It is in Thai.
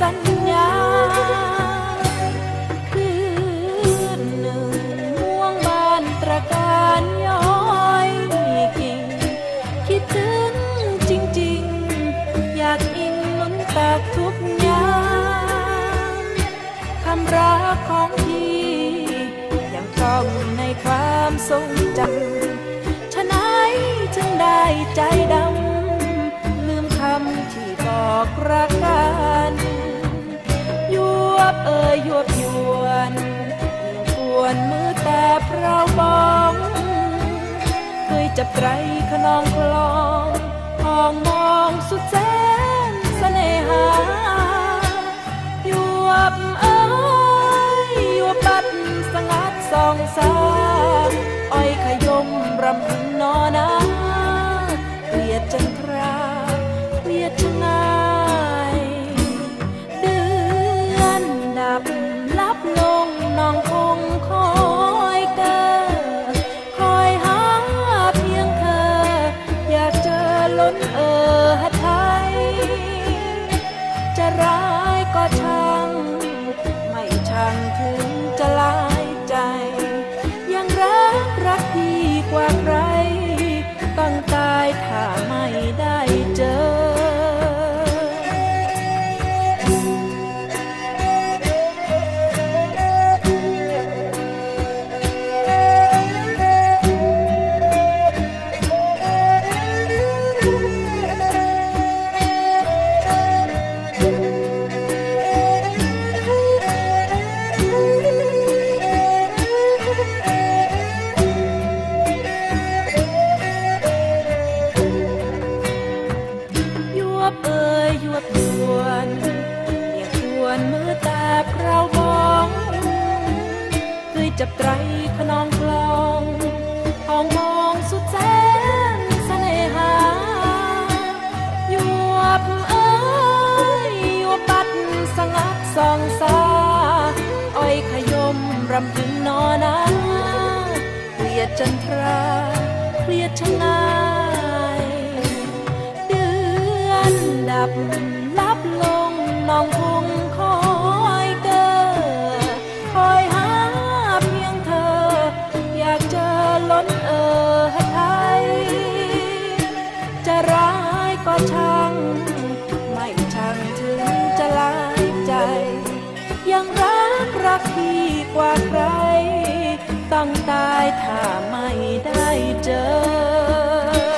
สัญญา คืนหนึ่งม่วงบานตระการย้อยกิ่ง คิดถึงจริง ๆ อยากอิงนุนตากทุกยามคำรักของพี่ ยังกล้องในความทรงจำฉะไหนถึงได้ใจดำลืมคำที่บอกรักกัน ยยวบยวนกวนมือแต่เพราบอง เคยจับไตรขนองคลองห้องมองสุดแสนเสน่หายวบเอ้ยยวบบัดสงัดสองสาา ចាប់ត្រៃខ្នងខ្លងអងមងសុទ្ធសែនសនេហាយោបអើយយោបបាត់សងាត់សងសាអុយខយមរំភឹងណណាព្រាចន្ទ្រាព្រាឆ្ងាយឌឿនដាប់លាប់លងនងគង់ ตองตายถ้าไม่ได้เจอ